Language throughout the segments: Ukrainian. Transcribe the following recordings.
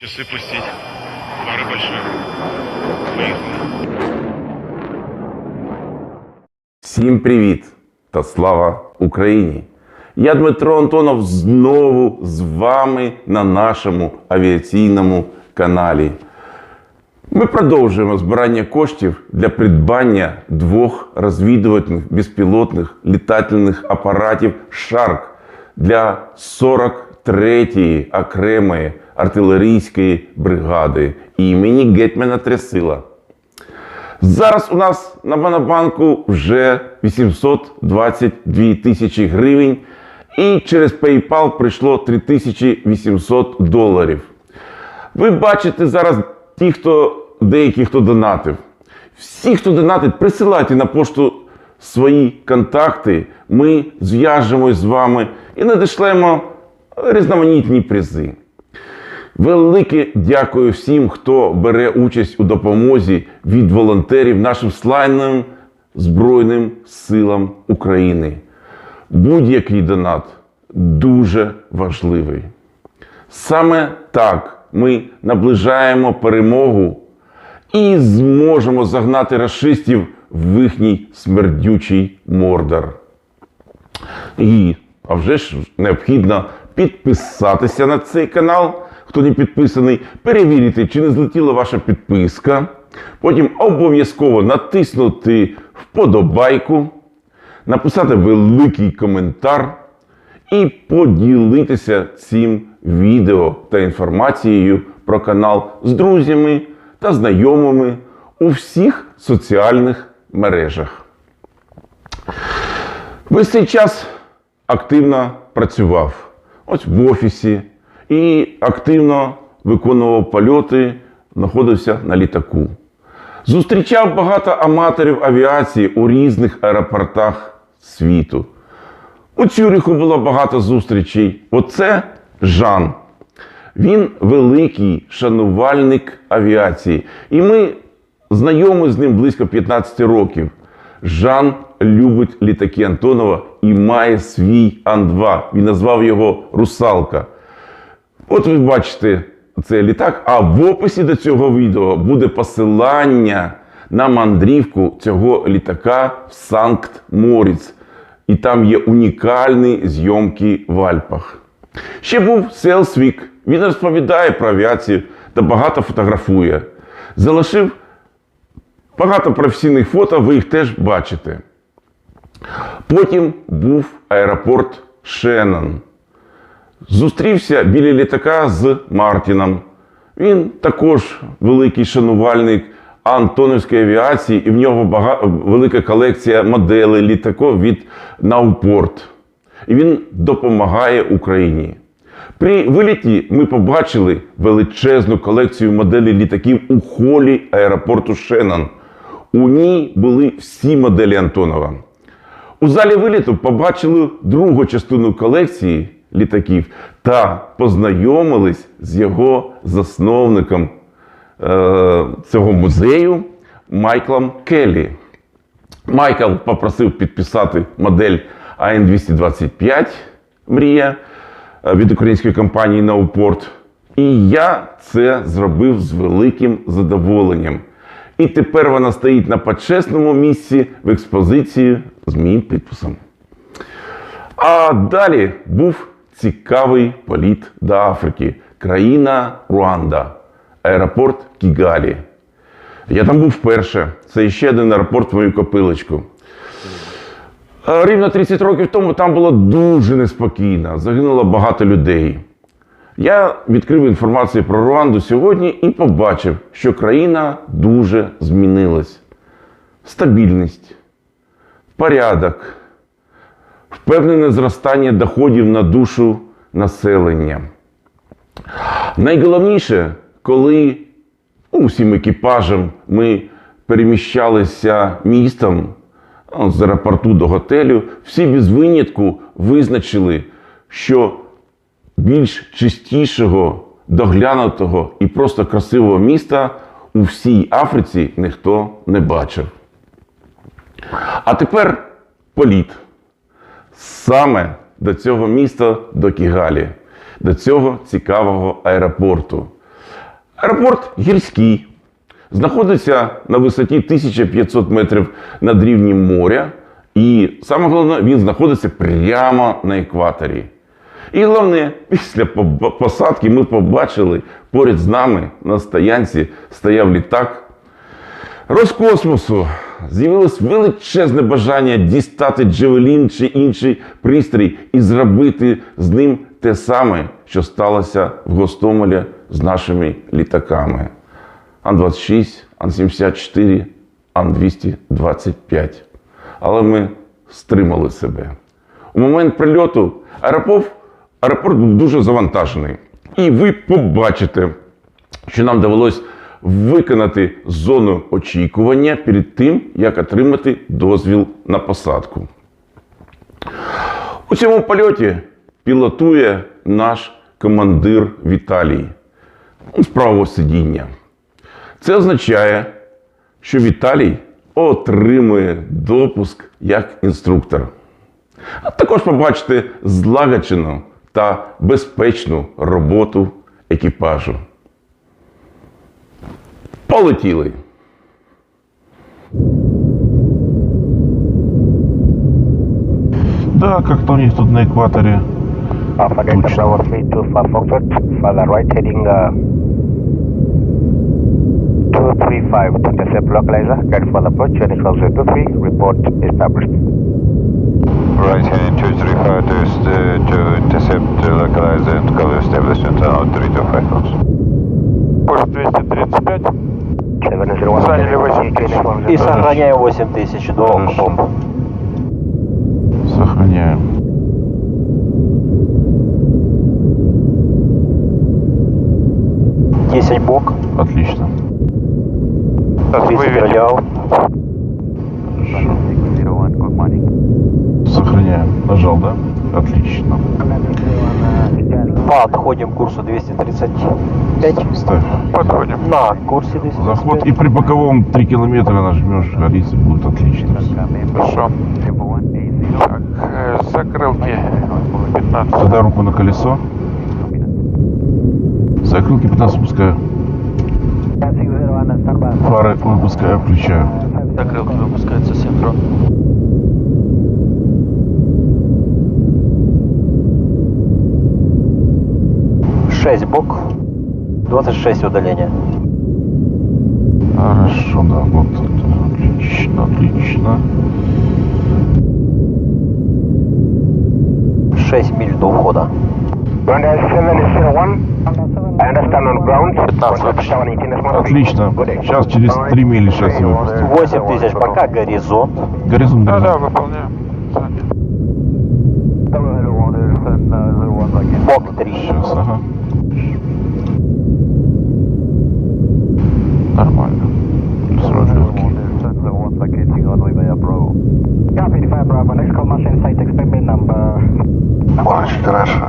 Часы пустить. Пара большая. Всім привіт та слава Україні! Я Дмитро Антонов знову з вами на нашому авіаційному каналі. Ми продовжуємо збирання коштів для придбання двох розвідувальних безпілотних літательних апаратів Шарк для 43-ї окремої артилерійської бригади імені Гетьмана Трясила. Зараз у нас на Монобанку вже 822 тисячі гривень, і через PayPal прийшло 3800 доларів. Ви бачите зараз ті, хто деякі, хто донатив. Всі, хто донатить, присилайте на пошту свої контакти. Ми зв'яжемось з вами і надішлемо різноманітні призи. Велике дякую всім, хто бере участь у допомозі від волонтерів нашим славним Збройним силам України. Будь-який донат дуже важливий. Саме так ми наближаємо перемогу і зможемо загнати расистів в їхній смердючий мордор. І, а вже ж необхідно підписатися на цей канал, хто не підписаний, перевірити, чи не злетіла ваша підписка. Потім обов'язково натиснути вподобайку, написати великий коментар і поділитися цим відео та інформацією про канал з друзями та знайомими у всіх соціальних мережах. Весь цей час активно працював ось в офісі і активно виконував польоти, знаходився на літаку. Зустрічав багато аматорів авіації у різних аеропортах світу. У Цюриху було багато зустрічей. Оце Жан. Він великий шанувальник авіації. І ми знайомі з ним близько 15 років. Жан любить літаки Антонова і має свій Ан-2. Він назвав його Русалка. От ви бачите цей літак, а в описі до цього відео буде посилання на мандрівку цього літака в Санкт-Моріц. І там є унікальні зйомки в Альпах. Ще був Селсвік. Він розповідає про авіацію та багато фотографує. Залишив багато професійних фото, ви їх теж бачите. Потім був аеропорт Шеннон. Зустрівся біля літака з Мартіном. Він також великий шанувальник Антоновської авіації, і в нього бага... велика колекція моделей літаків від Наупорт. І він допомагає Україні. При виліті ми побачили величезну колекцію моделей літаків у холі аеропорту Шеннон. У ній були всі моделі Антонова. У залі виліту побачили другу частину колекції літаків та познайомились з його засновником е, цього музею Майклом Келлі. Майкл попросив підписати модель АН-225 Мрія е, від української компанії Наупорт. І я це зробив з великим задоволенням. І тепер вона стоїть на почесному місці в експозиції з моїм підписом. А далі був цікавий політ до Африки. Країна Руанда, аеропорт Кігалі. Я там був вперше. Це ще один аеропорт в мою копилочку. Рівно 30 років тому там було дуже неспокійно. Загинуло багато людей. Я відкрив інформацію про Руанду сьогодні і побачив, що країна дуже змінилась. Стабільність, порядок, впевнене зростання доходів на душу населення. Найголовніше, коли ну, усім екіпажем ми переміщалися містом ну, з аеропорту до готелю, всі без винятку визначили, що більш чистішого, доглянутого і просто красивого міста у всій Африці ніхто не бачив. А тепер політ саме до цього міста, до Кігалі, до цього цікавого аеропорту. Аеропорт гірський. Знаходиться на висоті 1500 метрів над рівнем моря. І саме головне, він знаходиться прямо на екваторі. І головне, після посадки ми побачили поряд з нами на стоянці стояв літак Роскосмосу з'явилось величезне бажання дістати Джевелін чи інший пристрій і зробити з ним те саме, що сталося в Гостомелі з нашими літаками. Ан-26, Ан-74, Ан-225. Але ми стримали себе. У момент прильоту аеропорт, аеропорт був дуже завантажений. І ви побачите, що нам довелось виконати зону очікування перед тим, як отримати дозвіл на посадку. У цьому польоті пілотує наш командир Віталій з правого сидіння. Це означає, що Віталій отримує допуск як інструктор. А також побачите злагоджену та безпечну роботу екіпажу. Полетіли. Да, как-то у них тут на экваторе. Alpha Delta Точно. Bravo 325 Foxtrot, further right heading uh, 235 to intercept localizer, guide for the approach, Chinese 1223, report established. Right hand 235 to, uh, to intercept uh, localizer and cover establishment on 325 Fox. Курс 235. 701, Заняли 8 Chinese тысяч. 1223. И сохраняем 8000 до Хорошо. бомб. Сохраняем. Десять бок, Отлично. Сейчас 30 выведем. радиал. Сохраняем. Нажал, да? Отлично. Подходим к курсу 235. Ставь. Подходим. На курсе 235. Заход. И при боковом 3 километра нажмешь горицы, будет отлично. Хорошо. Так, э, закрылки 15. Тогда руку на колесо. Закрылки 15 пускаю. Фары выпускаю, включаю. Закрылки выпускается синхрон. Шесть бок. 26 удаления. Хорошо, да, вот это. Отлично, отлично. 6 миль до ухода. Brenda 701, I understand on ground. 15 вообще. 718 is one. Отлично. Сейчас через 3 мили шасси выпустим. 8 тысяч пока горизонт. Горизонт, Да, да, горизонт. выполняем. Бок 3. Сейчас, ага. Нормально. Плюс развилки. Yeah, 55 Bravo, next call machine site expect bin number. Очень хорошо.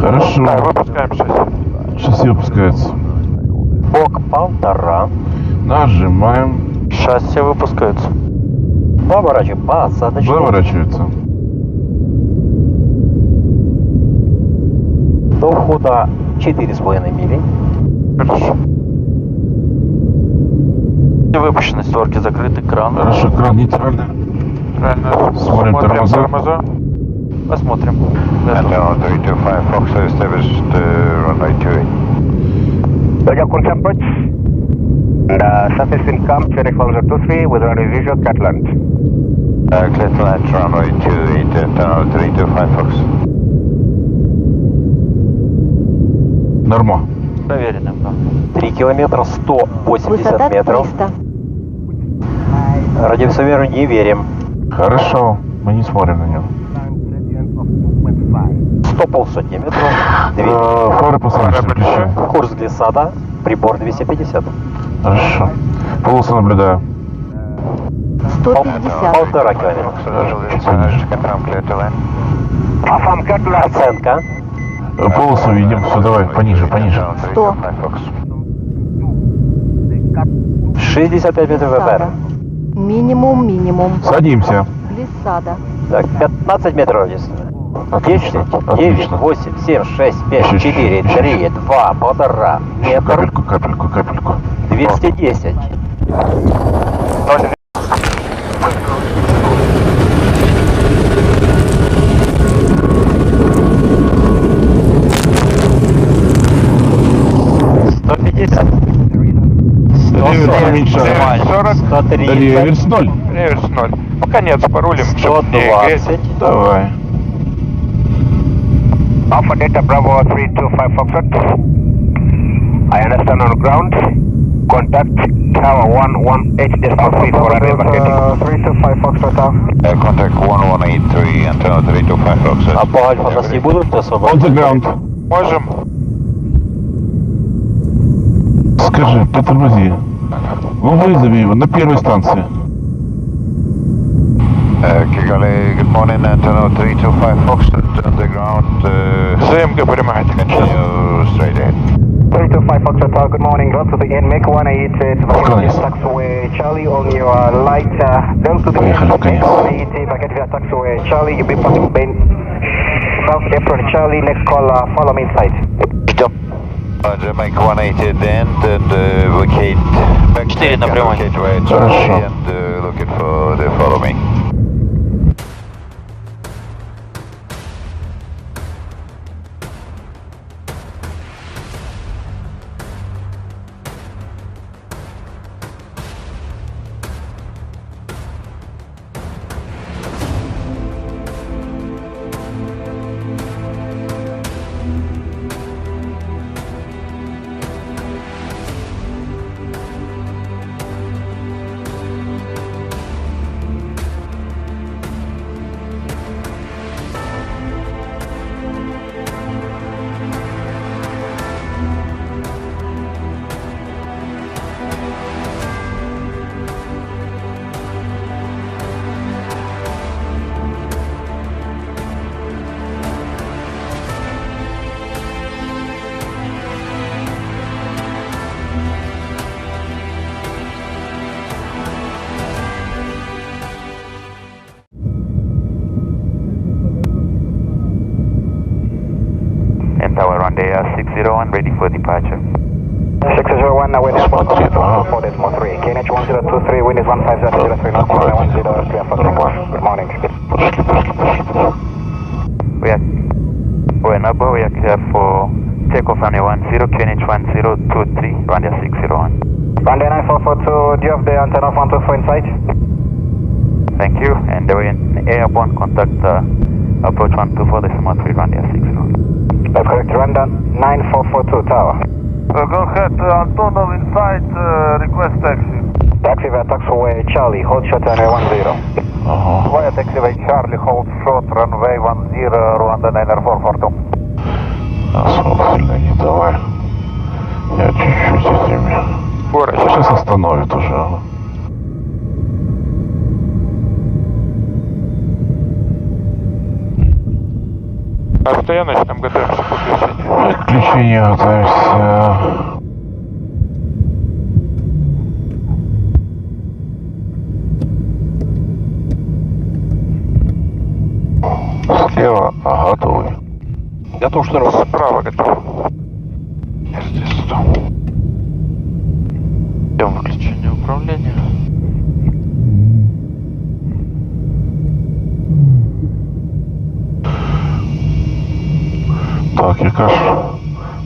Хорошо. Да, выпускаем 6. Шасси опускается. Бок полтора. Нажимаем. Шасси выпускаются. Поворачиваем. Посадочный. До ухода 4,5 мили. Хорошо. И выпущены створки закрыты, кран. Хорошо, кран нейтральный. Правильно. Смотрим тормоза. тормоза. Посмотрим. And on 325 Fox established uh, runway 28. Roger, confirm approach. And uh, surface income, Chinese 1223 with radio visual Catland. Uh, clear to land runway 28 and on 325 Fox. Норма. Проверенным, да. 3 километра 180 Высота метров. 300. Радиосоверу не верим. Хорошо. Мы не смотрим на него. 100 полсотни метров. Э, Фары посадочные. Курс глиссада. Прибор 250. Хорошо. Полосы наблюдаю. 150. Полтора километра. Оценка. Полосу видим. Все, давай, пониже, пониже. On 325 Fox. 65 метров ВПР. Минимум, минимум. Садимся. Глиссада. Так, 15 метров. Отлично, 10, 9, отлично. 8, 7, 6, 5, Еще 4, чуть-чуть, 3, 2, полтора, метр, Капельку, капельку, капельку. 210. Реверс 40, Сто тридцать. Реверс ноль. реверс 0. Ну, конец, порулим, Сто чтобы не греть. двадцать. Давай. Alpha Delta Bravo 325 Foxtrot. I understand on ground. Contact Tower 118.3 for arrival heading. 325 Foxtrot. Uh, contact 1183, antenna 325 Foxtrot. А по альфа нас не будут On the ground. Можем. Скажи, притормози. Ну вызови его на первой станции. Uh, Kigali, good morning, antenna 325 Foxtrot on the ground. Uh, ЗМГ принимает. continue straight ahead. 325 Foxtrot Tower, good morning. Go to the end, make 188 Конец. taxiway Charlie on your light. Uh, down to the Поехали, end, make конец. 180 back via taxiway Charlie. You'll be passing Ben. South apron Charlie, next call, uh, follow me inside. Roger, make 180 at the end and uh, vacate back Четыре and напрямую. vacate right Хорошо. Charlie and uh, looking for the follow me. for departure. 601, now wind 3. KNH 1023, wind is 15003, not 1034. Good morning. We are, We are Wenabo, we are clear for takeoff runway 10, KNH 1023, runway 601. Runway 9442, do you have the antenna 124 in sight? Thank you, and the airborne contact uh, approach 124 decimal 3, runway 60. That's correct, runway 9442, tower. Uh, Go ahead, uh, Antonov inside, uh, request taxi. Taxi via taxiway Charlie, hold short runway 10. Ага. Via taxiway Charlie, hold short runway 10, Rwanda 9442. Асфальт не давай. Я чуть-чуть этими. Сейчас остановит уже. А Постоянность там готовимся к отключению. К отключению. Э, Слева готовы. Готов, что раз. Справа готов.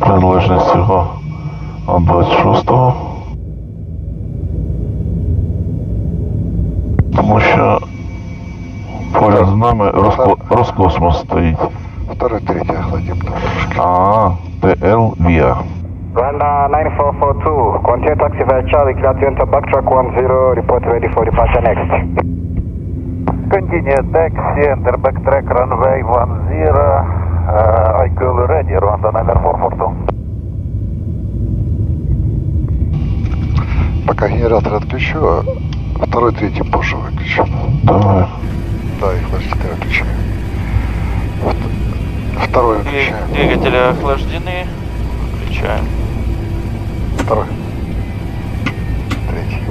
Приналежність цього от 26-го? Тому що поряд з нами Роско... Роскосмос стоїть. Второй, третий охладим трошки. А, ТЛ Віа. Rwanda 9442, continue taxi via Charlie, clear to enter backtrack 10, report ready for departure next. Continue taxi, enter backtrack runway 10, uh, I call ready, Rwanda 9442. Пока генератор отключу, а второй, третий позже выключу. Давай. Да, их почти выключаю. Вот. Второй выключаем. Двигатели охлаждены. Включаем. Второй. Третий.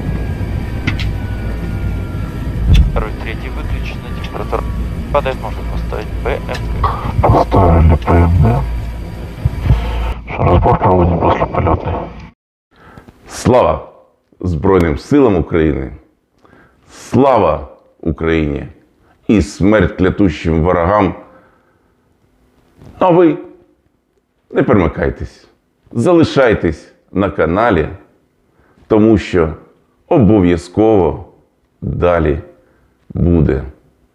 Второй, третий выключены. Температура падает, можно поставить ПМ. Поставили. Что разбор проводим после полетной. Слава Збройним силам України! Слава Україні! І смерть клятущим ворогам! А ви не перемикайтесь, залишайтесь на каналі, тому що обов'язково далі буде.